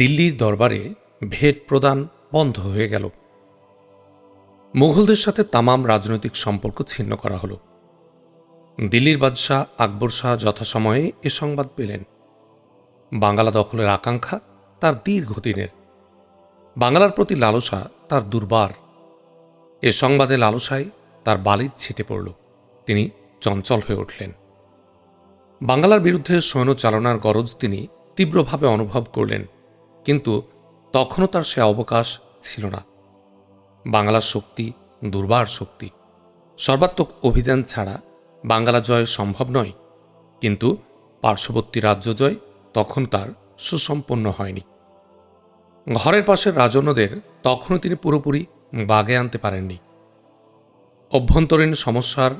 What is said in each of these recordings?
দিল্লির দরবারে ভেট প্রদান বন্ধ হয়ে গেল। মুঘলদের সাথে তামাম রাজনৈতিক সম্পর্ক ছিন্ন করা হলো। দিল্লির বাদশাহ আকবর শাহ যথাসময়ে এ সংবাদ পেলেন। বাংলা দখলের আকাঙ্ক্ষা তার দীর্ঘদিনের। বাংলার প্রতি লালসা তার দুর্বার। এ সংবাদে লালসায় তার বালির ছিটে পড়ল। তিনি চঞ্চল হয়ে উঠলেন। বাংলার বিরুদ্ধে সৈন্য চালনার গরজ তিনি তীব্রভাবে অনুভব করলেন। কিন্তু তখনও তার সে অবকাশ ছিল না। বাংলার শক্তি দুর্বার শক্তি। সর্বাত্মক অভিযান ছাড়া বাংলা জয় সম্ভব নয়। কিন্তু পার্শ্ববর্তী রাজ্য জয় তখন তার সুসম্পন্ন হয়নি। ঘরের পাশের রাজন্যদের তখনও তিনি পুরোপুরি বাগে আনতে পারেননি। অভ্যন্তরীণ সমস্যার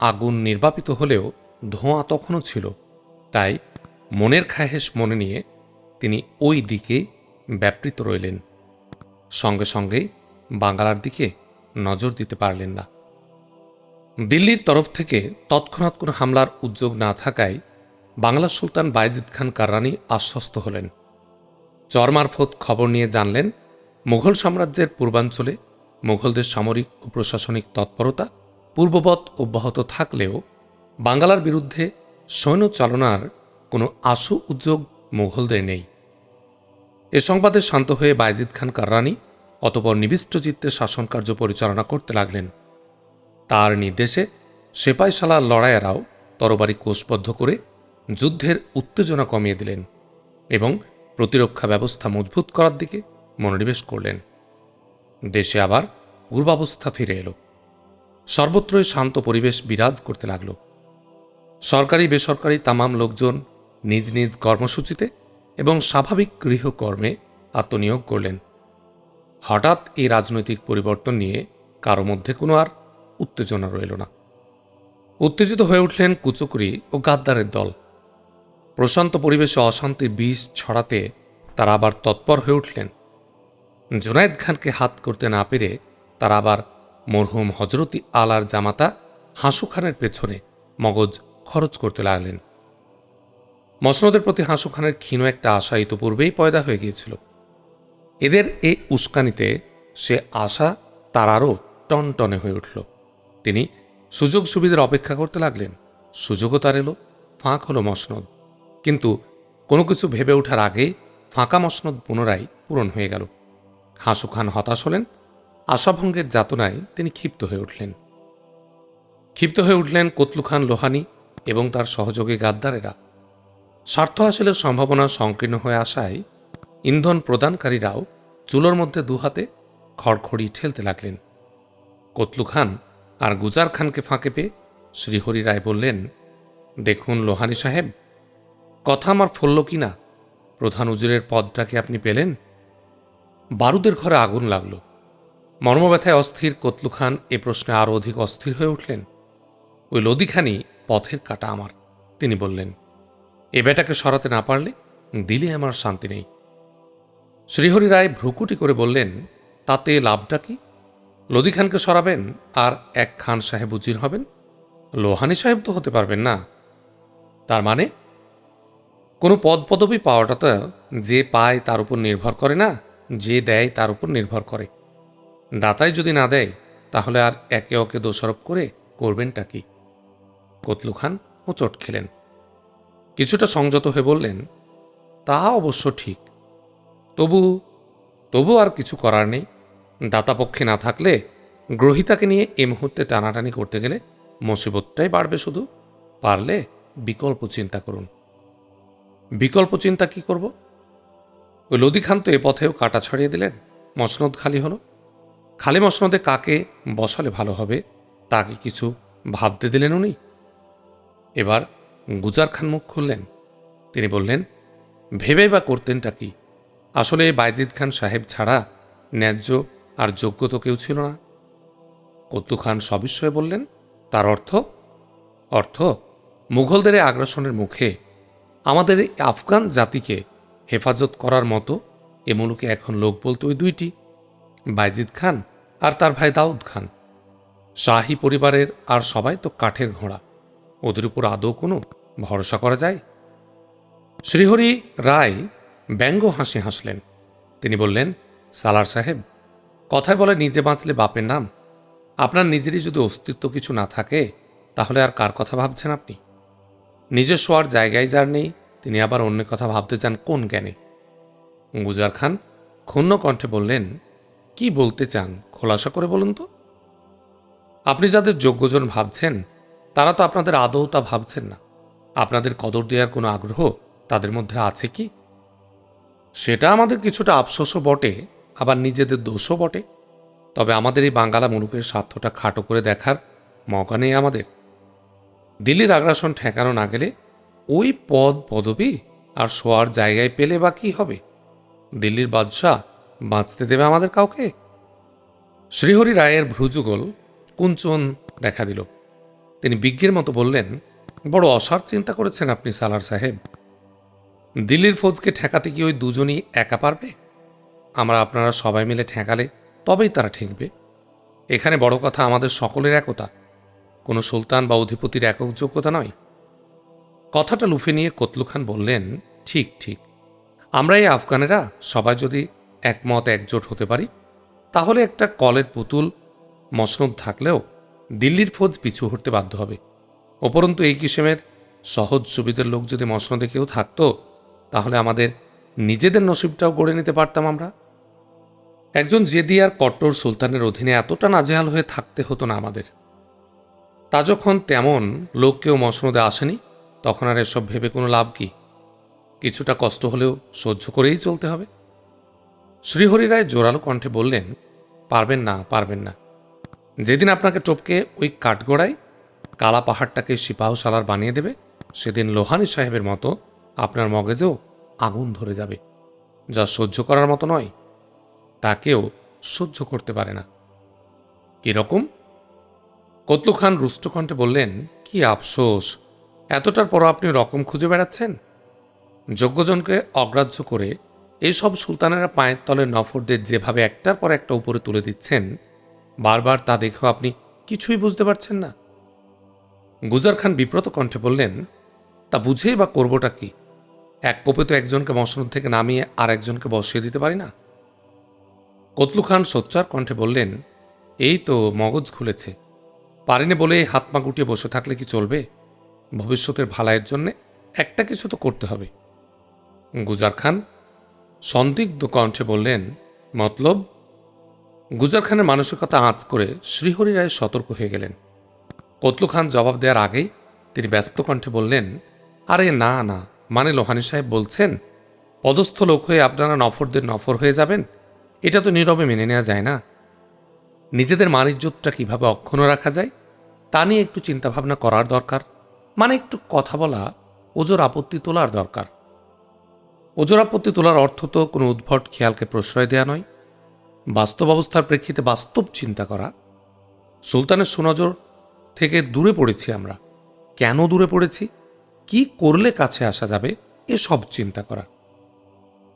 আগুন নির্বাপিত হলেও ধোঁয়া তখনও ছিল। তাই মনের খাহেশ মনে নিয়ে তিনি ওই দিকে ব্যাপৃত রইলেন। সঙ্গে সঙ্গেই বাংলার দিকে নজর দিতে পারলেন না। দিল্লির তরফ থেকে তৎক্ষণাৎ কোনো হামলার উদ্যোগ না থাকায় বাংলা সুলতান বাইজিদ খান কাররানি আশ্বস্ত হলেন। চর মারফত খবর নিয়ে জানলেন, মুঘল সাম্রাজ্যের পূর্বাঞ্চলে মুঘলদের সামরিক ও প্রশাসনিক তৎপরতা পূর্ববৎ অব্যাহত থাকলেও বাংলার বিরুদ্ধে সৈন্য চালনার কোনো আশু উদ্যোগ মুঘলদের নেই। এ সংবাদে শান্ত হয়ে বাইজিদ খান কাররানি অতপর নিবিষ্ট চিত্তে শাসনকার্য পরিচালনা করতে লাগলেন। তার নির্দেশে সেপাইশালার লড়াইয়েরাও তরবারি কোষবদ্ধ করে যুদ্ধের উত্তেজনা কমিয়ে দিলেন এবং প্রতিরক্ষা ব্যবস্থা মজবুত করার দিকে মনোনিবেশ করলেন। দেশে আবার পূর্বাবস্থা ফিরে এলো। সর্বত্রই শান্ত পরিবেশ বিরাজ করতে লাগল। সরকারি বেসরকারি তামাম লোকজন নিজ নিজ কর্মসূচিতে এবং স্বাভাবিক গৃহকর্মে আত্মনিয়োগ করলেন। হঠাৎ এই রাজনৈতিক পরিবর্তন নিয়ে কারও মধ্যে কোনো আর উত্তেজনা রইল না। উত্তেজিত হয়ে উঠলেন কুচকুরি ও গাদ্দারের দল। প্রশান্ত পরিবেশে অশান্তির বীজ ছড়াতে তারা আবার তৎপর হয়ে উঠলেন। জুনায়েদ খানকে হাত করতে না পেরে তারা আবার মরহুম হজরতি আলার জামাতা হাসু খানের পেছনে মগজ খরচ করতে লাগলেন। মসনদের প্রতি হাসু খানের ক্ষীণ একটা আশা ইতোপূর্বেই পয়দা হয়ে গিয়েছিল। এদের এই উস্কানিতে সে আশা তার আরও টনটনে হয়ে উঠল। তিনি সুযোগ সুবিধার অপেক্ষা করতে লাগলেন। সুযোগও তার এলো, ফাঁক হলো মসনদ। কিন্তু কোনো কিছু ভেবে ওঠার আগে ফাঁকা মসনদ পুনরায় পূরণ হয়ে গেল। হাসু খান হতাশ হলেন, আশাভঙ্গের যাতনায় তিনি ক্ষিপ্ত হয়ে উঠলেন। ক্ষিপ্ত হয়ে উঠলেন কতলু খান লোহানি এবং তার সহযোগী গাদ্দারেরা। স্বার্থ হাসিলের সম্ভাবনা সংকীর্ণ হয়ে আসায় ইন্ধন প্রদানকারীরাও চুলোর মধ্যে দুহাতে খড়খড়ি ঠেলতে লাগলেন। কতলু খান আর গুজার খানকে ফাঁকে পেয়ে শ্রীহরি রায় বললেন, দেখুন লোহানি সাহেব, কথা আমার ফলল কি না? প্রধান উজুরের পদটাকে আপনি পেলেন? বারুদের ঘরে আগুন লাগল। মর্মব্যথায় অস্থির কতলু খান এ প্রশ্নে আরও অধিক অস্থির হয়ে উঠলেন। ওই লদিখানি পথের কাটা আমার, তিনি বললেন। এ বেটাকে সরাতে না পারলে দিলে আমার শান্তি নেই। শ্রীহরি রায় ভ্রুকুটি করে বললেন, তাতে লাভটা কি? লদি খানকে সরাবেন আর এক খান সাহেব উজির হবেন? লোহানি সাহেব তো হতে পারবেন না। তার মানে কোনো পদ পদবি পাওয়াটা তো যে পায় তার উপর নির্ভর করে না, যে দেয় তার উপর নির্ভর করে। দাতাই যদি না দেয়, তাহলে আর একে ওকে দোষারোপ করে করবেনটা কি? কতলু খান ও চট খেলেন। কিছুটা সংযত হয়ে বললেন, তা অবশ্য ঠিক। তবু তবু আর কিছু করার নেই। দাতাপক্ষে না থাকলে গ্রহিতাকে নিয়ে এ মুহূর্তে টানাটানি করতে গেলে মুসিবতটাই বাড়বে শুধু। পারলে বিকল্প চিন্তা করুন। বিকল্প চিন্তা কি করব? ওই লদি খান তো এ পথেও কাটা ছড়িয়ে দিলেন, মসনদ খালি হলো। খালি মসনদে কাকে বসালে ভালো হবে, তাকে কিছু ভাবতে দিলেন উনি। এবার গুজার খান মুখ খুললেন। তিনি বললেন, ভেবে বা করতেনটা কি? আসলে বাইজিদ খান সাহেব ছাড়া ন্যায্য আর যোগ্য তো কেউ ছিল না। কত্তু খান সবিস্ময়ে বললেন, তার অর্থ? অর্থ, মুঘলদের আগ্রাসনের মুখে আমাদের এই আফগান জাতিকে হেফাজত করার মতো এ মুলুকে এখন লোক বলতে ওই দুইটি, বাইজিদ খান আর তার ভাই দাউদ খান। শাহী পরিবারের আর সবাই তো কাঠের ঘোড়া। ওদের উপর আদৌ কোনো ভরসা করা যায়? শ্রীহরি রায় ব্যঙ্গ হাসি হাসলেন। তিনি বললেন, সালার সাহেব, কথায় বলে নিজে বাঁচলে বাপের নাম। আপনার নিজেরই যদি অস্তিত্ব কিছু না থাকে, তাহলে আর কার কথা ভাবছেন আপনি? নিজের শোয়ার জায়গায় যার নেই, তিনি আবার অন্য কথা ভাবতে চান কোন জ্ঞানে? গুজার খান ক্ষুণ্ণ কণ্ঠে বললেন, কি বলতে চান, খোলাসা করে বলুন তো? আপনি যাদের যোগ্যজন ভাবছেন, তারা তো আপনাদের আদৌ তা ভাবছেন না। আপনাদের কদর দেওয়ার কোনো আগ্রহ তাদের মধ্যে আছে কি? সেটা আমাদের কিছুটা আফসোসও বটে, আবার নিজেদের দোষও বটে। তবে আমাদের এই বাঙ্গালা মুলুকের স্বার্থটা খাটো করে দেখার মৌকা নেই আমাদের। দিল্লির আগ্রাসন ঠেকানো না গেলে ওই পদ পদবি আর শোয়ার জায়গায় পেলে বা কি হবে? দিল্লির বাদশাহ বাঁচতে দেবে আমাদের কাউকে? শ্রীহরি রায়ের ভ্রুযুগল কুঞ্চন দেখা দিল। তিনি বিজ্ঞের মতো বললেন বড় অসার চিন্তা করেছেন আপনি, সালার সাহেব। দিল্লির ফৌজকে ঠেকাতে কি ওই দুজনই একা পারবে? আমরা আপনারা সবাই মিলে ঠেকালে তবেই তারা ঠেকবে। এখানে বড় কথা, আমাদের সকলের একতা। কোনো সুলতান বা অধিপতির একক যোগ্যতা নয়। কথাটা লুফে নিয়ে কতলু খান বললেন, ঠিক ঠিক। আমরা এই আফগানেরা সবাই যদি একমত, একজোট হতে পারি, তাহলে একটা কলের পুতুল, মসনদ থাকলেও দিল্লির ফৌজ পিছু হতে বাধ্য হবে। উপরন্তু এই কিসেমের সহজ সুবিধের লোক যদি মসনদে কেউ থাকতো, তাহলে আমাদের নিজেদের নসিবটাও গড়ে নিতে পারতাম আমরা। একজন জেদি আর কট্টর সুলতানের অধীনে এতটা নাজেহাল হয়ে থাকতে হতো না আমাদের। তা যখন তেমন লোক কেউ মসনদে আসেনি, তখন আর এসব ভেবে কোনো লাভ কি? কিছুটা কষ্ট হলেও সহ্য করেই চলতে হবে। শ্রীহরি রায় জোরালো কণ্ঠে বললেন, পারবেন না পারবেন না। যেদিন আপনাকে টপকে ওই কাঠগড়ায় কালা পাহাড়টাকে সিপাহশালার বানিয়ে দেবে, সেদিন লোহানি সাহেবের মতো আপনার মগজেও আগুন ধরে যাবে, যা সহ্য করার মতো নয়, তাকেও সহ্য করতে পারে না। কীরকম? কতলু খান রুষ্টকণ্ঠে বললেন, কি আফসোস, এতটার পরও আপনি রকম খুঁজে বেড়াচ্ছেন? যোগ্যজনকে অগ্রাহ্য করে এইসব সুলতানেরা পায়ের তলে নফরদের যেভাবে একটার পর একটা উপরে তুলে দিচ্ছেন, বারবার তা দেখেও আপনি কিছুই বুঝতে পারছেন না। গুজার খান বিব্রত কণ্ঠে বললেন, তা বুঝেই বা করবোটা কি? এক কোপে তো একজনকে মসনদ থেকে নামিয়ে আর একজনকে বসিয়ে দিতে পারি না? কতলু খান সোচ্চার কণ্ঠে বললেন, এই তো মগজ খুলেছে। পারিনি বলে হাত পা গুটিয়ে বসে থাকলে কি চলবে? ভবিষ্যতের ভালাইয়ের জন্যে একটা কিছু তো করতে হবে। গুজার খান সন্দিগ্ধ কণ্ঠে বললেন, মতলব? গুজার খানের মানসিকতা আঁচ করে শ্রীহরি রায় সতর্ক হয়ে গেলেন। কতলু খান জবাব দেওয়ার আগেই তিনি ব্যস্ত কণ্ঠে বললেন, আরে না না মানে লোহানি সাহেব বলছেন, পদস্থ লোক হয়ে আপনারা নফরদের নফর হয়ে যাবেন? এটা তো নীরবে মেনে নেওয়া যায় না। নিজেদের মানিজ্যতটা কীভাবে অক্ষুণ্ণ রাখা যায়, তা নিয়ে একটু চিন্তাভাবনা করার দরকার মানে একটু কথা বলা, ওজোর আপত্তি তোলার দরকার। ওজোর আপত্তি তোলার অর্থ তো কোনো উদ্ভট খেয়ালকে প্রশ্রয় দেয়া নয়। বাস্তব অবস্থার প্রেক্ষিতে বাস্তব চিন্তা করা। সুলতানের সুনজর থেকে দূরে পড়েছি আমরা। কেন দূরে পড়েছি? কি করলে কাছে আসা যাবে? এসব চিন্তা করা।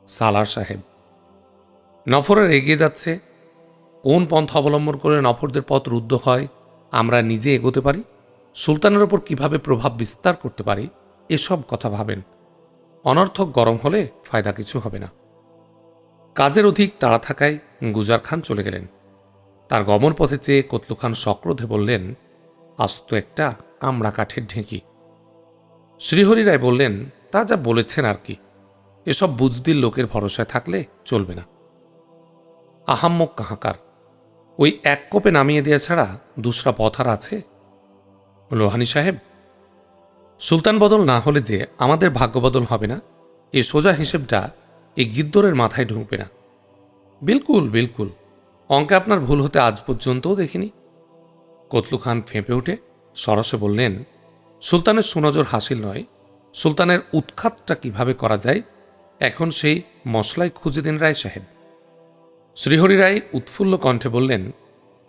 সালার সাহেব, নফরের এগিয়ে যাচ্ছে। কোন পন্থা অবলম্বন করে নফরদের পথ রুদ্ধ হয় আমরা নিজে এগোতে পারি? সুলতানের ওপর কীভাবে প্রভাব বিস্তার করতে পারি? এসব কথা ভাবেন। অনর্থক গরম হলে ফায়দা কিছু হবে না। কাজের অধিক তাড়া থাকায় গুজার খান চলে গেলেন। তার গমন পথে চেয়ে কতলু খান সক্রোধে বললেন আস্ত একটা আমড়া কাঠের ঢেঁকি। শ্রীহরি রায় বললেন, তা যা বলেছেন আর কি। এসব বুজদির লোকের ভরসায় থাকলে চলবে না। আহাম্মক কাহাকার, ওই এক কোপে নামিয়ে দেওয়া ছাড়া দুসরা পথ আর আছে? লোহানি সাহেব, সুলতান বদল না হলে যে আমাদের ভাগ্য বদল হবে না এই সোজা হিসেবটা এই গিদ্দরের মাথায় ঢুকবে না। বিলকুল বিলকুল। অঙ্কে আপনার ভুল হতে আজ পর্যন্তও দেখিনি। কতলু খান ফেঁপে উঠে সরসে বললেন, সুলতানের সুনজর হাসিল নয়। সুলতানের উৎখাতটা কীভাবে করা যায়? এখন সেই মশলাই খুঁজে দিন রায় সাহেব। শ্রীহরি রায় উৎফুল্ল কণ্ঠে বললেন,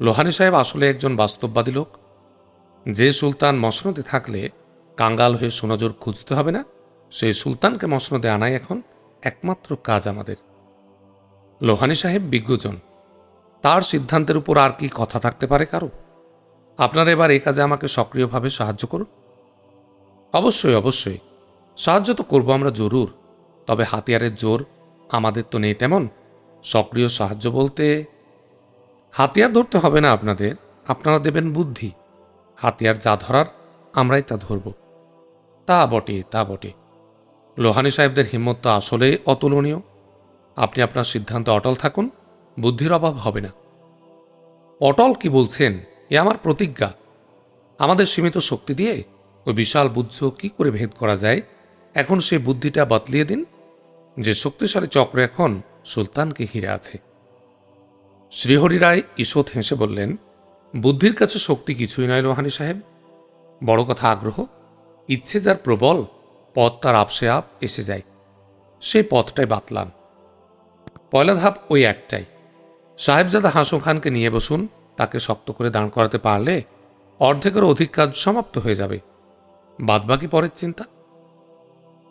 লোহানি সাহেব আসলে একজন বাস্তববাদী লোক। যে সুলতান মসনদে থাকলে কাঙ্গাল হয়ে সুনজর খুঁজতে হবে না। সেই সুলতানকে মসনদে আনাই এখন একমাত্র কাজ আমাদের। লোহানি সাহেব বিজ্ঞজন, তার সিদ্ধান্তের উপর আর কি কথা থাকতে পারে কারও? আপনারা এবার এই কাজে আমাকে সক্রিয়ভাবে সাহায্য করুন। অবশ্যই অবশ্যই। সাহায্য তো করব আমরা জরুর, তবে হাতিয়ারের জোর আমাদের তো নেই তেমন। সক্রিয় সাহায্য বলতে হাতিয়ার ধরতে হবে না আপনাদের, আপনারা দেবেন বুদ্ধি। হাতিয়ার যা ধরার, আমরাই তা ধরব। তা বটে তা বটে। লোহানি সাহেবদের হিম্মত তো আসলে অতুলনীয়। আপনি আপনার সিদ্ধান্ত অটল থাকুন, বুদ্ধির অভাব হবে না। অটল কি বলছেন? এ আমার প্রতিজ্ঞা। আমাদের সীমিত শক্তি দিয়ে ওই বিশাল বুদ্ধ কি করে ভেদ করা যায়? এখন সেই বুদ্ধিটা বাতলিয়ে দিন। যে শক্তিশালী চক্র এখন সুলতানকে ঘিরে আছে। শ্রীহরি রায় ঈষৎ হেসে বললেন, বুদ্ধির কাছে শক্তি কিছুই নয় লোহানি সাহেব। বড় কথা আগ্রহ। ইচ্ছে যার প্রবল, পথ তার আপসে আপ এসে যায়। সেই পথটাই বাতলান। পয়লা ধাপ ওই একটাই। সাহেবজাদা হাসো খানকে নিয়ে বসুন। তাকে শক্ত করে দাঁড় করাতে পারলে অর্ধেকের অধিক কাজ সমাপ্ত হয়ে যাবে। বাদবাকি পরের চিন্তা?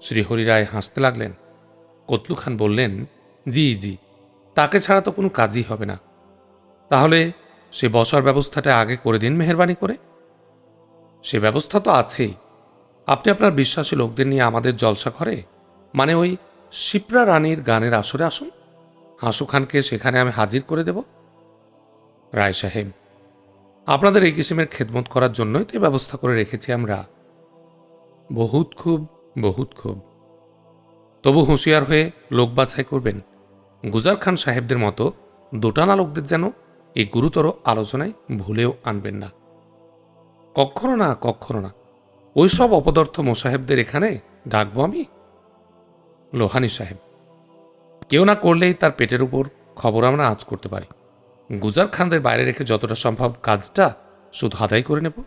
শ্রীহরি রায় হাসতে লাগলেন। কতলু খান বললেন, জি জি, তাকে ছাড়া তো কোনো কাজই হবে না। তাহলে সে বসার ব্যবস্থাটা আগে করে দিন মেহরবানি করে? সে ব্যবস্থা তো আছেই। আপনি আপনার বিশ্বাসী লোকদের নিয়ে আমাদের জলসা ঘরে মানে ওই শিপ্রা রানীর গানের আসরে আসুন। হাসু খানকে সেখানে আমি হাজির করে দেব। রায় সাহেব, আপনাদের এই কিসিমের খেদমত করার জন্যই তো ব্যবস্থা করে রেখেছি আমরা। বহুত খুব বহুত খুব। তবু হুঁশিয়ার হয়ে লোক বাছাই করবেন। গুজার খান সাহেবদের মতো দোটানা লোকদের যেন এই গুরুতর আলোচনায় ভুলেও আনবেন না। কখনো না কখনো না। ওই সব অপদার্থ মোসাহেবদের এখানে ডাকবো আমি? লোহানি সাহেব, কেউ না করলেই তার পেটের উপর খবর আমরা আজ করতে পারি। গুজার খানদের বাইরে রেখে যতটা সম্ভব কাজটা শুধু আদায় করে নেব।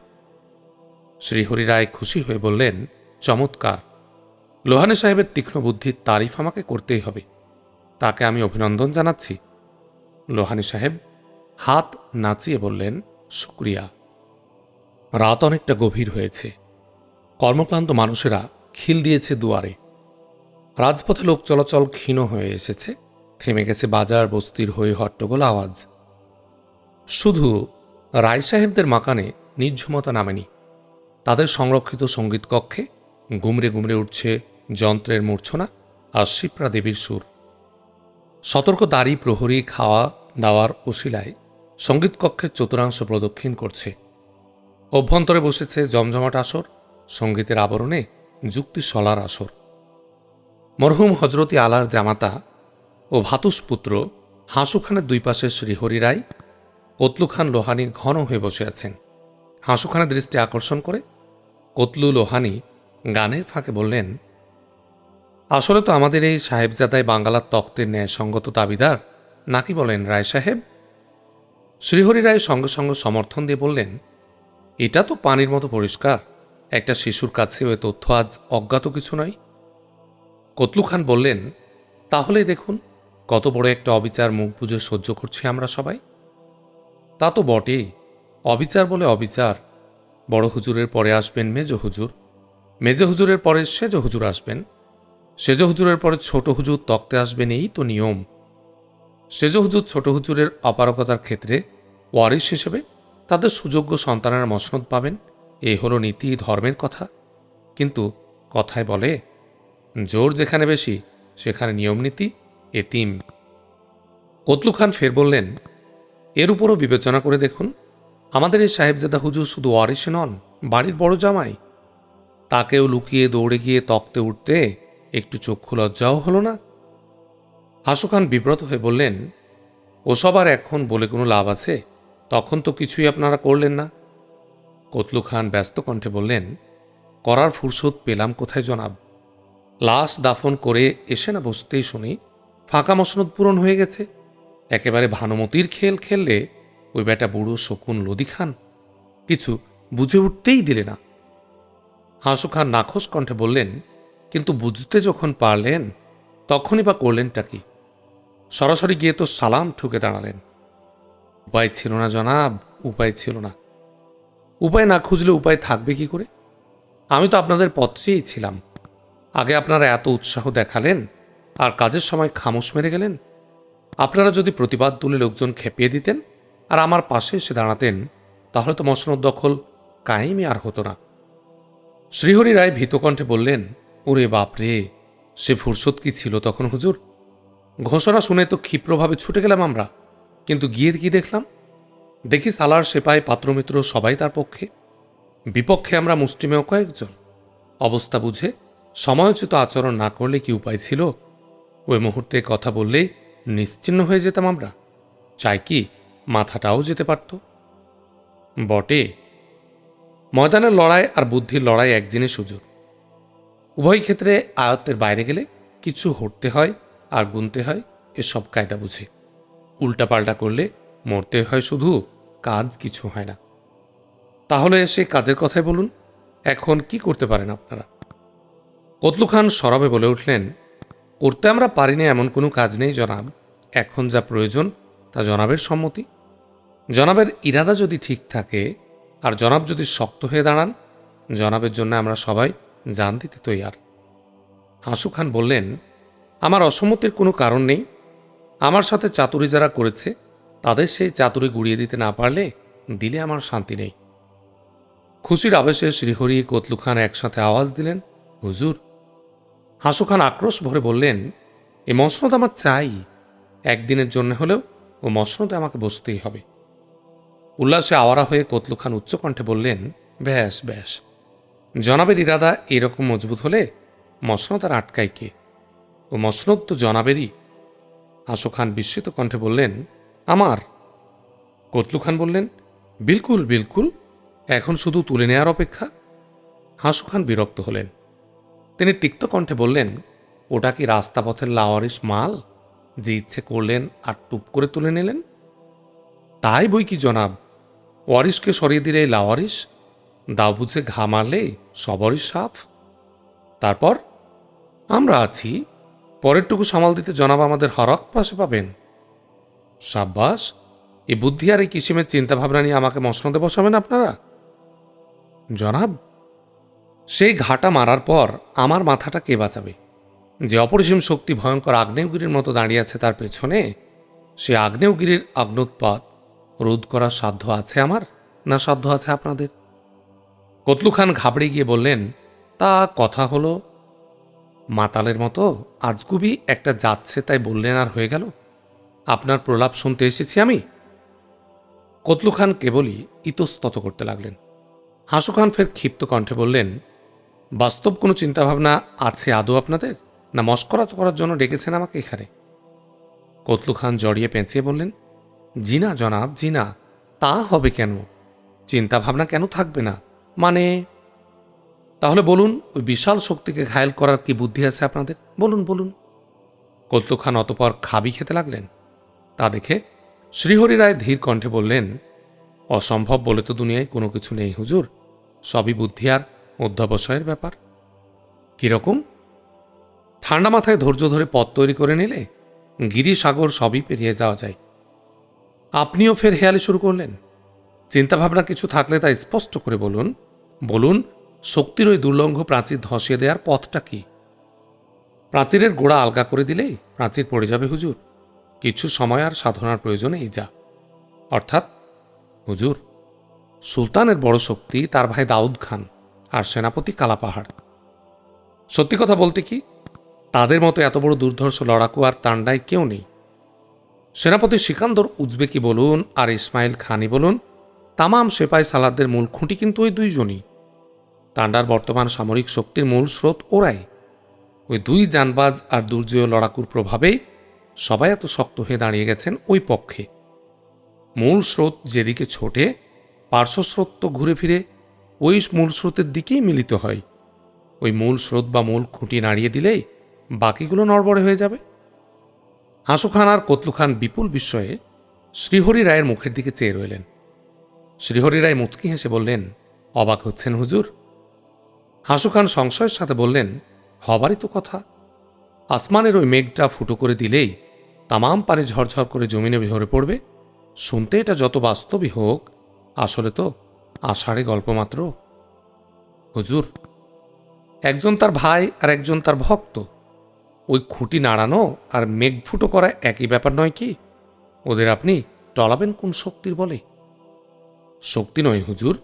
শ্রীহরি রায় খুশি হয়ে বললেন, চমৎকার। লোহানি সাহেবের তীক্ষ্ণ বুদ্ধির তারিফ আমাকে করতেই হবে। তাকে আমি অভিনন্দন জানাচ্ছি। লোহানি সাহেব হাত নাচিয়ে বললেন, শুক্রিয়া। রাত অনেকটা গভীর হয়েছে। কর্মক্লান্ত মানুষেরা খিল দিয়েছে দুয়ারে। রাজপথে লোক চলাচল ক্ষীণ হয়ে এসেছে। থেমে গেছে বাজার, বস্তির হয়ে হট্টগোল আওয়াজ। শুধু রায় সাহেবদের মাকানে নির্ঝুমতা নামেনি। তাদের সংরক্ষিত সংগীত কক্ষে গুমরে গুমরে উঠছে যন্ত্রের মূর্ছনা আর শিপ্রা দেবীর সুর। সতর্ক দাড়ি প্রহরী খাওয়া দাওয়ার ওসিলায় সংগীত কক্ষের চতুরাংশ প্রদক্ষিণ করছে। অভ্যন্তরে বসেছে জমজমাট আসর, সঙ্গীতের আবরণে যুক্তি সলার আসর। মরহুম হজরতি আলার জামাতা ও ভাতুষপুত্র হাসু খানের দুই পাশে শ্রীহরি রায় কতলু খান লোহানি ঘন হয়ে বসে আছেন। হাসু খানের দৃষ্টি আকর্ষণ করে কতলু লোহানি গানের ফাঁকে বললেন, আসলে তো আমাদের এই সাহেবজাদাই বাঙ্গালার তক্তের ন্যায়সঙ্গত দাবিদার নাকি বলেন রায় সাহেব? শ্রীহরি রায় সঙ্গে সঙ্গে সমর্থন দিয়ে বললেন, এটা তো পানির মতো পরিষ্কার, একটা শিশুর কাছে ওই তথ্য আজ অজ্ঞাত কিছু নয়। কতলু খান বললেন তাহলে দেখুন, কত বড় একটা অবিচার মুখ বুঝে সহ্য করছি আমরা সবাই। তা তো বটেই। অবিচার বলে অবিচার। বড় হুজুরের পরে আসবেন মেজ হুজুর। মেজ হুজুরের পরে সেজ হুজুর আসবেন। সেজ হুজুরের পরে ছোট হুজুর তক্তে আসবেন, এই তো নিয়ম। সেজ হুজুর ছোট হুজুরের অপারকতার ক্ষেত্রে ওয়ারিশ হিসেবে তাদের সুযোগ্য সন্তানের মসনদ পাবেন। এ হলো নীতি, ধর্মের কথা। কিন্তু কথায় বলে, জোর যেখানে বেশি, সেখানে নিয়মনীতি এতিম। কতলু খান ফের বললেন এর উপরও বিবেচনা করে দেখুন, আমাদের এই সাহেবজাদা হুজুর শুধু ওয়ারিসে নন, বাড়ির বড় জামাই। তাকেও লুকিয়ে দৌড়ে গিয়ে তক্তে উঠতে একটু চক্ষু লজ্জাও হলো না। হাসু খান বিব্রত হয়ে বললেন, ওসব আর এখন বলে কোনো লাভ আছে? তখন তো কিছুই আপনারা করলেন না। কতলু খান ব্যস্ত কণ্ঠে বললেন, করার ফুরসত পেলাম কোথায় জনাব? লাশ দাফন করে এসে না বসতেই শুনি, ফাঁকা মসনদ পূরণ হয়ে গেছে। একেবারে ভানুমতির খেল খেললে ওই বেটা বুড়ো শকুন লদি খান কিছু বুঝে উঠতেই দিলে না। হাসু খান নাখোশ কণ্ঠে বললেন, কিন্তু বুঝতে যখন পারলেন, তখনই বা করলেনটা কি? সরাসরি গিয়ে তো সালাম ঠুকে দাঁড়ালেন। উপায় ছিল না জনাব, উপায় ছিল না। উপায় না খুঁজলে উপায় থাকবে কি করে? আমি তো আপনাদের পথ চেয়েই ছিলাম আগে আপনারা এত উৎসাহ দেখালেন, আর কাজের সময় খামোশ মেরে গেলেন। আপনারা যদি প্রতিবাদ তুলে লোকজন খেপিয়ে দিতেন আর আমার পাশে এসে দাঁড়াতেন, তাহলে তো মসনদ দখল কায়েমই আর হতো না। শ্রীহরি রায় ভীতকণ্ঠে বললেন, ওরে বাপরে সে ফুরসত কি ছিল তখন হুজুর? ঘোষণা শুনে তো ক্ষিপ্রভাবে ছুটে গেলাম আমরা, কিন্তু গিয়ে কি দেখলাম? দেখি সালার সেপাই পাত্রমিত্র সবাই তার পক্ষে। বিপক্ষে আমরা মুষ্টিমেয় কয়েকজন। অবস্থা বুঝে, সময়োচিত আচরণ না করলে কি উপায় ছিল? ওই মুহূর্তে কথা বললেই নিশ্চিন্ন হয়ে যেতাম আমরা। চাই কি মাথাটাও যেতে পারত। বটে, ময়দানের লড়াই আর বুদ্ধির লড়াই এক জিনিস সুযোগ। উভয় ক্ষেত্রে আয়ত্তের বাইরে গেলে কিছু হটতে হয় আর গুনতে হয়, এসব কায়দা বুঝে। উল্টাপাল্টা করলে মরতে হয় শুধু, কাজ কিছু হয় না। তাহলে সে কাজের কথাই বলুন, এখন কি করতে পারেন আপনারা? কতলু খান সরবে বলে উঠলেন করতে আমরা পারিনি এমন কোনো কাজ নেই, জনাব। এখন যা প্রয়োজন, তা জনাবের সম্মতি। জনাবের ইরাদা যদি ঠিক থাকে, আর জনাব যদি শক্ত হয়ে দাঁড়ান, জনাবের জন্য আমরা সবাই জান দিতে তৈয়ার। হাসু খান বললেন, আমার অসম্মতির কোনো কারণ নেই। আমার সাথে চাতুরি যারা করেছে, তাদের সেই চাতুরি গুড়িয়ে দিতে না পারলে দিলে আমার শান্তি নেই। খুশির আবেশে শ্রীহরি কতলু খান একসাথে আওয়াজ দিলেন, হুজুর হাসু খান আক্রোশ ভরে বললেন, এ মসনদ আমার চাই। একদিনের জন্য হলেও ও মসনদে আমাকে বসতেই হবে। উল্লাসে আওয়ারা হয়ে কতলু খান উচ্চকণ্ঠে বললেন, ব্যাস ব্যাস। জনাবের ইরাদা এরকম মজবুত হলে মসনদ আর আটকায় কে? ও মসনদ তো জনাবেরই। হাসু খান বিস্মিত কণ্ঠে বললেন, আমার। কতলু খান বললেন, বিলকুল বিলকুল। এখন শুধু তুলে নেয়ার অপেক্ষা। হাসু খান বিরক্ত হলেন। তিনি তিক্ত কণ্ঠে বললেন, ওটা কি রাস্তাপথের লাওয়ারিস মাল যে ইচ্ছে করলেন আর টুপ করে তুলে নিলেন? তাই বই কি জনাব? ওয়ারিসকে সরিয়ে দিলে এই লাওয়ারিস দাও বুঝে ঘা মারলে সবরই সাফ। তারপর? আমরা আছি। পরেরটুকু সামাল দিতে জনাব আমাদের হরক পাশে পাবেন। সাব্বাস এই বুদ্ধি আর এই কিসিমের চিন্তাভাবনা নিয়ে আমাকে মসনদে বসাবেন আপনারা? জনাব সেই ঘাটা মারার পর আমার মাথাটা কে বাঁচাবে? যে অপরিসীম শক্তি ভয়ঙ্কর আগ্নেয়গিরির মতো দাঁড়িয়ে আছে তার পেছনে, সে আগ্নেয়গিরির আগ্নোৎপাত রোধ করার সাধ্য আছে আমার না সাধ্য আছে আপনাদের? কতলু খান ঘাবড়ে গিয়ে বললেন, তা কথা হলো, মাতালের মতো আজগুবি একটা যাচ্ছে তাই বললেন আর হয়ে গেল। আপনার প্রলাপ শুনতে এসেছি আমি। কতলু খান কেবলই ইতস্তত করতে লাগলেন। হাসু খান ফের ক্ষিপ্ত কণ্ঠে বললেন বাস্তব কোনো চিন্তাভাবনা আছে আদৌ আপনাদের? না মস্করা করার জন্য ডেকেছেন আমাকে এখানে? কতলু খান জড়িয়ে পেঁচিয়ে বললেন জি না জনাব জি না তা হবে কেন? চিন্তাভাবনা কেন থাকবে না? মানে তাহলে বলুন, ওই বিশাল শক্তিকে ঘায়েল করার কি বুদ্ধি আছে আপনাদের? বলুন বলুন। কতলু খান অতপর খাবি খেতে লাগলেন। তা দেখে শ্রীহরি রায় ধীর কণ্ঠে বললেন, অসম্ভব বলে তো দুনিয়ায় কোনো কিছু নেই, হুজুর। সবই বুদ্ধি আর অধ্যাবসায়ের ব্যাপার? কীরকম? ঠান্ডা মাথায় ধৈর্য ধরে পথ তৈরি করে নিলে গিরি সাগর সবই পেরিয়ে যাওয়া যায়। আপনিও ফের হেয়ালি শুরু করলেন। চিন্তাভাবনা কিছু থাকলে তা স্পষ্ট করে বলুন। বলুন, শক্তির ওই দুর্লঙ্ঘ প্রাচীর ধসিয়ে দেওয়ার পথটা কি? প্রাচীরের গোড়া আলগা করে দিলেই প্রাচীর পড়ে যাবে হুজুর। কিছু সময় আর সাধনার প্রয়োজন এই যা। অর্থাৎ, হুজুর, সুলতানের বড় শক্তি তার ভাই দাউদ খান। আর সেনাপতি কালাপাহাড়। সত্যি কথা বলতে কি, তাদের মতো এত বড় দুর্ধর্ষ লড়াকু আর তান্ডায় কেউ নেই। সেনাপতি সিকান্দর উজবেকি বলুন আর ইসমাইল খানি বলুন, তামাম সেপাই সালাদদের মূল খুঁটি কিন্তু ওই দুইজনই। তান্ডার বর্তমান সামরিক শক্তির মূল স্রোত ওরাই। ওই দুই জানবাজ আর দুর্জয় লড়াকুর প্রভাবেই সবাই এত শক্ত হয়ে দাঁড়িয়ে গেছেন ওই পক্ষে। মূল স্রোত যেদিকে ছোটে, পার্শ্বস্রোত তো ঘুরে ফিরে ওই মূল স্রোতের দিকেই মিলিত হয়। ওই মূল স্রোত বা মূল খুঁটি নাড়িয়ে দিলেই বাকিগুলো নড়বড়ে হয়ে যাবে। হাসু খান আর কতলু খান বিপুল বিস্ময়ে শ্রীহরি রায়ের মুখের দিকে চেয়ে রইলেন। শ্রীহরি রায় মুচকি হেসে বললেন, অবাক হচ্ছেন হুজুর? হাসু খান সংশয়ের সাথে বললেন, হবারই তো কথা। আসমানের ওই মেঘটা ফুটো করে দিলেই তামাম পানি ঝরঝর করে জমিনে ঝরে পড়বে। শুনতে এটা যত বাস্তবই হোক, আসলে তো আষাঢ়ে গল্প মাত্র? হুজুর, একজন তার ভাই আর একজন তার ভক্ত। ওই খুঁটি নাড়ানো আর মেঘ ফুটো করা একই ব্যাপার নয় কি? ওদের আপনি টলাবেন কোন শক্তির বলে? শক্তি নয় হুজুর,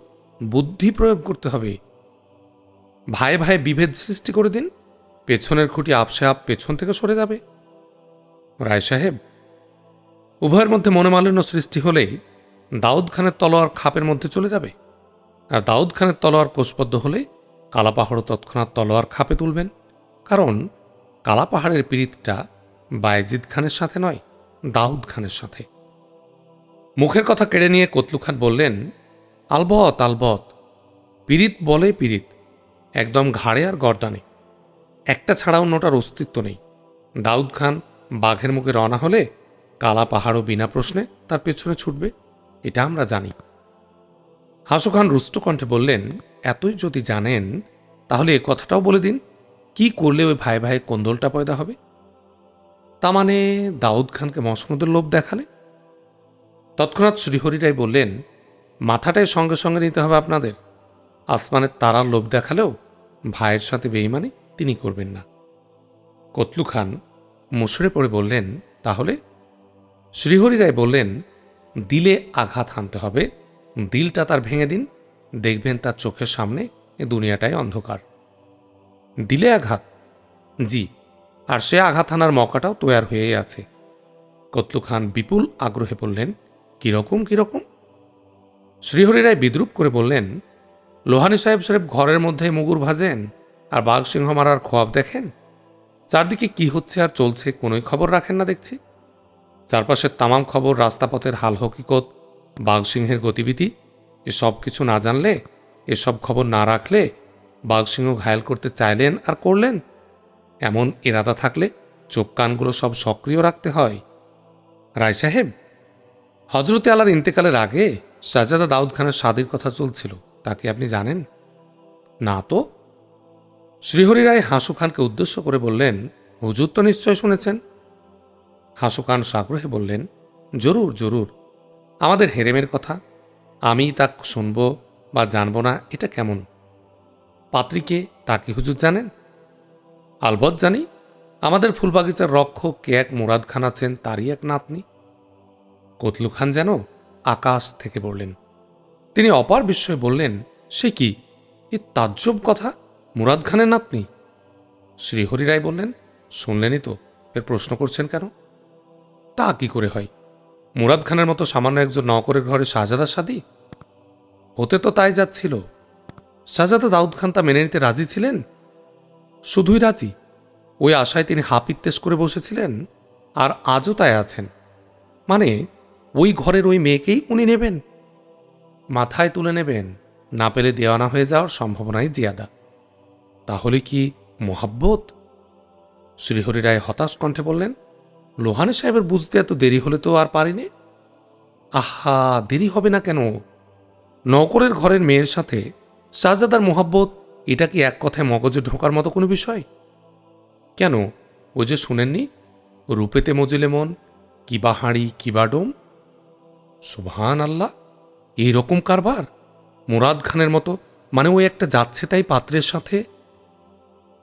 বুদ্ধি প্রয়োগ করতে হবে। ভাই ভাই বিভেদ সৃষ্টি করে দিন, পেছনের খুঁটি আপসে আপ পেছন থেকে সরে যাবে। রায় সাহেব, উভয়ের মধ্যে মনোমালিন্য সৃষ্টি হলে দাউদ খানের তলোয়ার খাপের মধ্যে চলে যাবে। আর দাউদ খানের তলোয়ার কোষবদ্ধ হলে কালাপাহাড়ও তৎক্ষণাৎ তলোয়ার খাপে তুলবেন। কারণ কালাপাহাড়ের পীড়িতটা বায়েজিদ খানের সাথে নয় দাউদ খানের সাথে। মুখের কথা কেড়ে নিয়ে কতলু খান বললেন আলবত আলবত পীড়িত বলে পীড়িত, একদম ঘাড়ে আর গর্দানে। একটা ছাড়া অন্যটার অস্তিত্ব নেই। দাউদ খান বাঘের মুখে রওনা হলে কালা পাহাড়ও বিনা প্রশ্নে তার পেছনে ছুটবে, এটা আমরা জানি। হাসু খান রুষ্ট কণ্ঠে বললেন, এতই যদি জানেন, তাহলে এ কথাটাও বলে দিন। কি করলে ওই ভাই ভাই কোন্দলটা পয়দা হবে? তা মানে দাউদ খানকে মসনদের লোভ দেখালে। তৎক্ষণাৎ শ্রীহরি রায় বললেন মাথাটাই সঙ্গে সঙ্গে নিতে হবে আপনাদের। আসমানের তারার লোভ দেখালেও ভাইয়ের সাথে বেইমানি তিনি করবেন না। কতলু খান মুসড়ে পড়ে বললেন, তাহলে? শ্রীহরি রায় বললেন, দিলে আঘাত হানতে হবে দিলটা তার ভেঙে দিন, দেখবেন তার চোখের সামনে এ দুনিয়াটাই অন্ধকার। দিলে আঘাত? জি, আর সে আঘাত হানার মকাটাও তৈয়ার হয়েই আছে। কতলু খান বিপুল আগ্রহে বললেন, কীরকম কীরকম? শ্রীহরি রায় বিদ্রুপ করে বললেন, লোহানি সাহেব সাহেব ঘরের মধ্যে মুগুর ভাজেন, আর বাঘ সিংহ মারার খোয়াব দেখেন? চারদিকে কি হচ্ছে আর চলছে কোনোই খবর রাখেন না দেখছি। চারপাশের তামাম খবর রাস্তাপথের হাল হকিকত বাঘ সিংহের গতিবিধি? এসব কিছু না জানলে, এসব খবর না রাখলে বাঘ সিংহ ঘায়াল করতে চাইলেন আর করলেন? এমন ইরাদা থাকলে চোখ কানগুলো সব সক্রিয় রাখতে হয়। রায় সাহেব হজরতে আলার ইন্তেকালের আগে শাহজাদা দাউদ খানের স্বাদের কথা চলছিল তাকে আপনি জানেন? না তো। শ্রীহরি রায় হাসু খানকে উদ্দেশ্য করে বললেন, হুজুর তো নিশ্চয় শুনেছেন? হাসু খান সাগ্রহে বললেন, জরুর জরুর। আমাদের হেরেমের কথা, আমি তা শুনব বা জানব না, এটা কেমন? পাত্রীকে তা কি হুজুর জানেন? আলবৎ জানি, আমাদের ফুলবাগিচার রক্ষক কে এক মুরাদ খান আছেন, তারই এক নাতনি। কতলু খান যেন আকাশ থেকে বললেন। তিনি অপার বিস্ময়ে বললেন, সে কি? এ তাজ্জব কথা, মুরাদ খানের নাতনি? শ্রীহরি রায় বললেন, শুনলেনই তো, এর প্রশ্ন করছেন কেন? তা কি করে হয়? মুরাদ খানের মতো সামান্য একজন নকরের ঘরে শাহজাদা সাদি হতে তো তাই যাচ্ছিল। শাহজাদা দাউদ খান তা মেনে নিতে রাজি ছিলেন? শুধুই রাজি? ওই আশায় তিনি হাপিত্তেশ করে বসেছিলেন, আর আজও তাই আছেন। মানে ওই ঘরের ওই মেয়েকেই উনি নেবেন? মাথায় তুলে নেবেন, না পেলে দেওয়ানা হয়ে যাওয়ার সম্ভাবনাই জিয়াদা। তাহলে কি মোহাব্বত? শ্রীহরি রায় হতাশ কণ্ঠে বললেন লোহানি সাহেবের বুঝতে এত দেরি হলে তো আর পারিনি? আহা, দেরি হবে না কেন? নকরের ঘরের মেয়ের সাথে শাহজাদার মোহাব্বত, এটা কি এক কথায় মগজে ঢোকার মতো কোনো বিষয়? কেন? ও যে শুনেননি? রূপেতে মজিলে মন কিবা হাঁড়ি কিবা ডোম? সুবহান আল্লাহ এই রকম কারবার? মুরাদ খানের মতো মানে ওই একটা যাচ্ছে তাই পাত্রের সাথে?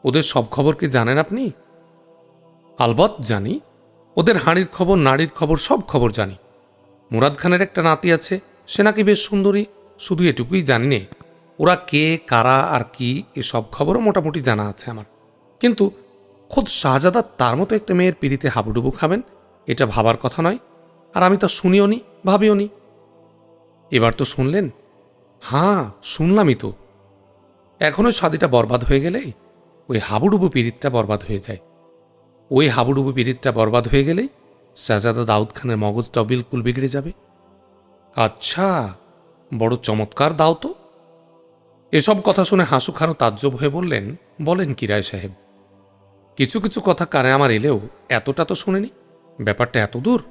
ওদের সব খবর কি জানেন আপনি? আলবৎ জানি। ওদের হাঁড়ির খবর, নাড়ির খবর, সব খবর জানি। মুরাদ খানের একটা নাতি আছে, সে নাকি বেশ সুন্দরী, শুধু এটুকুই জানি নে ওরা কে, কারা আর কি, এসব খবরও মোটামুটি জানা আছে আমার। কিন্তু খোদ শাহজাদা তার মতো একটা মেয়ের পিড়িতে হাবুডুবু খাবেন, এটা ভাবার কথা নয়, আর আমি তা শুনিও নি, ভাবিও নি। এবার তো শুনলেন? হ্যাঁ শুনলামই তো। এখনও স্বাদিটা বরবাদ হয়ে গেলে ওই হাবুডুবু পিড়িতটা বরবাদ হয়ে যায়। ওই হাবুডুবু পিরিতটা বরবাদ হয়ে গেলে শাহজাদা দাউদ খানের মগজটাও বিলকুল বিগড়ে যাবে। আচ্ছা বড় চমৎকার দাও তো। এসব কথা শুনে হাসু খানও তাজ্জব হয়ে বললেন, বলেন কি রায় সাহেব? কিছু কিছু কথা কানে আমার এলেও এতটা তো শুনেনি। ব্যাপারটা এত দূর।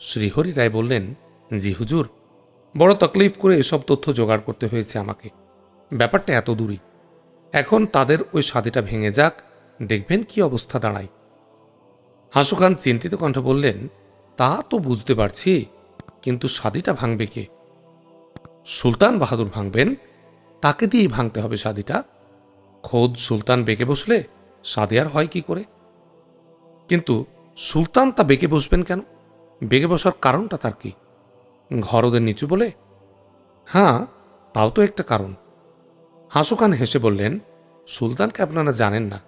শ্রীহরি রায় বললেন, জি হুজুর, বড় তকলিফ করে এসব তথ্য জোগাড় করতে হয়েছে আমাকে। ব্যাপারটা এত দূরই। এখন তাদের ওই স্বাদীটা ভেঙে যাক, দেখবেন কি অবস্থা দাঁড়ায়। হাসু খান চিন্তিত কণ্ঠ বললেন, তা তো বুঝতে পারছি, কিন্তু স্বাদীটা ভাঙবে কে? সুলতান বাহাদুর ভাঙবেন? তাকে দিয়েই ভাঙতে হবে স্বাদীটা খোদ সুলতান বেঁকে বসলে সাদে আর হয় কি করে? কিন্তু সুলতান তা বেঁকে বসবেন কেন? বেঁকে বসার কারণটা তার কি? ঘর ওদের নিচু বলে? হ্যাঁ তাও তো একটা কারণ। হাসুকান হেসে বললেন, সুলতানকে আপনারা জানেন না।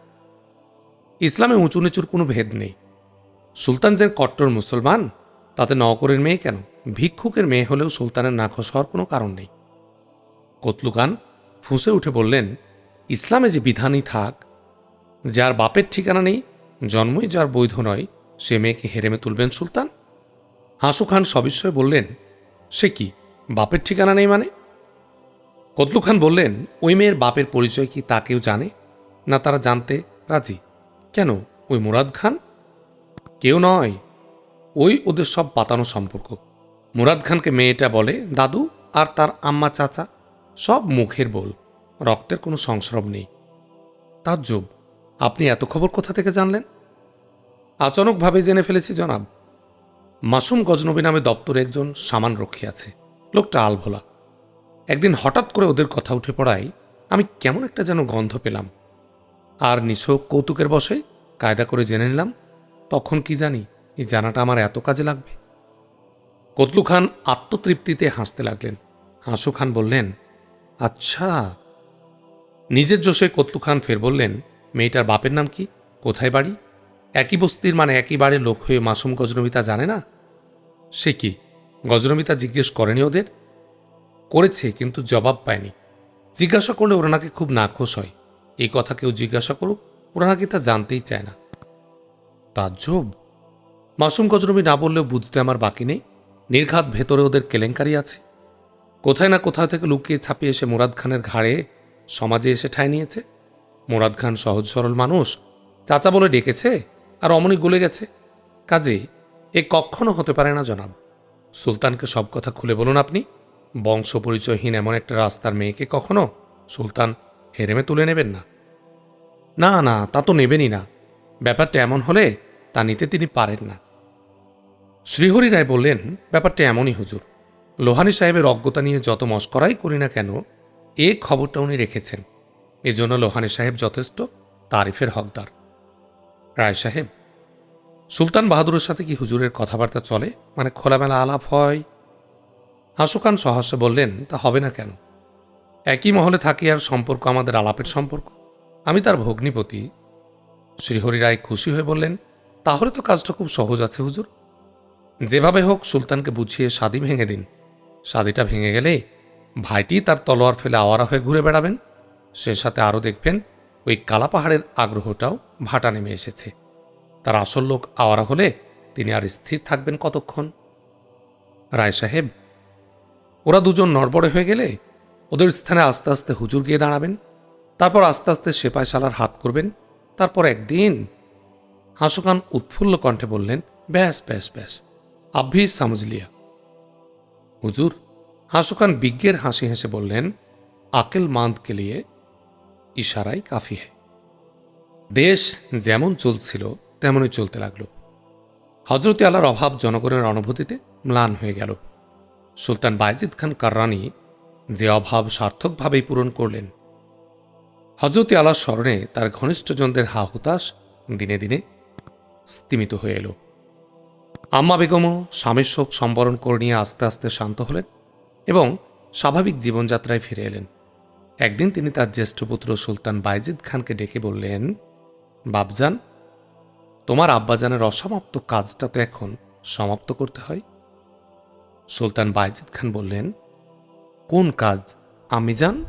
ইসলামে উঁচু নিচুর কোনো ভেদ নেই। সুলতান যে কট্টর মুসলমান, তাতে নওকরের মেয়ে কেন? ভিক্ষুকের মেয়ে হলেও সুলতানের নাখোশ হওয়ার কোনো কারণ নেই। কতলুকান ফুঁসে উঠে বললেন, ইসলামে যে বিধানই থাক, যার বাপের ঠিকানা নেই, জন্মই যার বৈধ নয়, সে মেয়েকে হেরেমে তুলবেন সুলতান? হাসু খান সবিস্ময়ে বললেন, সে কি, বাপের ঠিকানা নেই মানে? কতলু খান বললেন, ওই মেয়ের বাপের পরিচয় কি তা কেউ জানে? না তারা জানতে রাজি? কেন, ওই মুরাদ খান? কেউ নয়। ওই ওদের সব পাতানো সম্পর্ক। মুরাদ খানকে মেয়েটা বলে, দাদু আর তার আম্মা চাচা, সব মুখের বল, রক্তের কোনো সংস্রব নেই। তাজ্জব, আপনি এত খবর কোথা থেকে জানলেন? আচানকভাবে জেনে ফেলেছি, জনাব। মাসুম গজনবী নামে দপ্তরে একজন সামান রক্ষী আছে। লোকটা আলভোলা। একদিন হঠাৎ করে ওদের কথা উঠে পড়ায়, আমি কেমন একটা যেন গন্ধ পেলাম। আর নিছক কৌতুকের বসে কায়দা করে জেনে নিলাম তখন কি জানি এই জানাটা আমার এত কাজে লাগবে? কতলু খান আত্মতৃপ্তিতে হাসতে লাগলেন। হাসু খান বললেন আচ্ছা। নিজের জোশে কতলু খান ফের বললেন, মেয়েটার বাপের নাম কি? কোথায় বাড়ি? একই বস্তির মানে একই বাড়ির লোক হয়ে মাসুম গজনমিতা জানে না? সে কি? গজনমিতা জিজ্ঞেস করেনি ওদের। করেছে, কিন্তু জবাব পায়নি। জিজ্ঞাসা করলে ওরা নাকি খুব নাখোশ হয়। এই কথা কেউ জিজ্ঞাসা করুক, ওরা নাকি তা জানতেই চায় না। তাজ্জব? মাসুম গজনবী না বললেও বুঝতে আমার বাকি নেই। নির্ঘাত ভেতরে ওদের কেলেঙ্কারি আছে। কোথায় না কোথাও থেকে লুকিয়ে ছাপিয়ে এসে মুরাদ খানের ঘাড়ে সমাজে এসে ঠাঁই নিয়েছে। মুরাদ খান সহজ সরল মানুষ। চাচা বলে ডেকেছে আর অমনি গলে গেছে। কাজে, এ কখনো হতে পারে না জনাব। সুলতানকে সব কথা খুলে বলুন আপনি। বংশ পরিচয়হীন এমন একটা রাস্তার মেয়েকে কখনো সুলতান হেরেমে তুলে নেবেন না। না না, তা তো নেবেনই না। ব্যাপারটা এমন হলে তা নিতে তিনি পারেন না। শ্রীহরি রায় বললেন, ব্যাপারটা এমনই, হুজুর। লোহানি সাহেবের অজ্ঞতা নিয়ে যত মস্করাই করি না কেন, এ খবরটা উনি রেখেছেন। এজন্য লোহানি সাহেব যথেষ্ট তারিফের হকদার। রায় সাহেব, সুলতান বাহাদুরের সাথে কি হুজুরের কথাবার্তা চলে? মানে খোলামেলা আলাপ হয়? হাসুকান সহসে বললেন, তা হবে না কেন? একই মহলে থাকি আর সম্পর্ক আমাদের আলাপের সম্পর্ক। আমি তার ভগ্নিপতি শ্রীহরি রায় খুশি হয়ে বললেন, তাহলে তো কাজটা খুব সহজ আছে, হুজুর। যেভাবে হোক, সুলতানকে বুঝিয়ে শাদি ভেঙে দিন। সাদিটা ভেঙে গেলে ভাইটি তার তলোয়ার ফেলে আওয়ারা হয়ে ঘুরে বেড়াবেন। সে সাথে আরও দেখবেন, ওই কালা পাহাড়ের আগ্রহটাও ভাটা নেমে এসেছে। তার আসল লোক আওয়ারা হলে তিনি আর স্থির থাকবেন কতক্ষণ? রায় সাহেব, ওরা দুজন নড়বড়ে হয়ে গেলে ওদের স্থানে আস্তে আস্তে হুজুর গিয়ে দাঁড়াবেন। তারপর আস্তে আস্তে সেপাই শালার হাত করবেন। তারপর একদিন হাসুখান উৎফুল্ল কণ্ঠে বললেন, ব্যাস ব্যাস ব্যাস আভি সামজলিয়া। হুজুর হাসুখান বিজ্ঞের হাসি হেসে বললেন, আকেল মান্দ কে লিয়ে ইশারাই কাফি হে দেশ যেমন চলছিল, তেমনই চলতে লাগল। হজরতে আলার অভাব জনগণের অনুভূতিতে ম্লান হয়ে গেল। সুলতান বাইজিদ খান কাররানি যে অভাব সার্থকভাবেই পূরণ করলেন হজরতে আলার স্মরণে তার ঘনিষ্ঠজনদের হা হুতাশ দিনে দিনে স্তিমিত হয়ে এলো। আম্মা বেগমও স্বামীর শোক সম্বরণ করে নিয়ে আস্তে আস্তে শান্ত হলেন এবং স্বাভাবিক জীবনযাত্রায় ফিরে এলেন। একদিন তিনি তার জ্যেষ্ঠ পুত্র সুলতান বাইজিদ খানকে ডেকে বললেন বাবজান তোমার আব্বাজানের অসমাপ্ত কাজটা তো এখন সমাপ্ত করতে হয়? সুলতান বাইজিদ খান বললেন, কোন কাজ আমি যান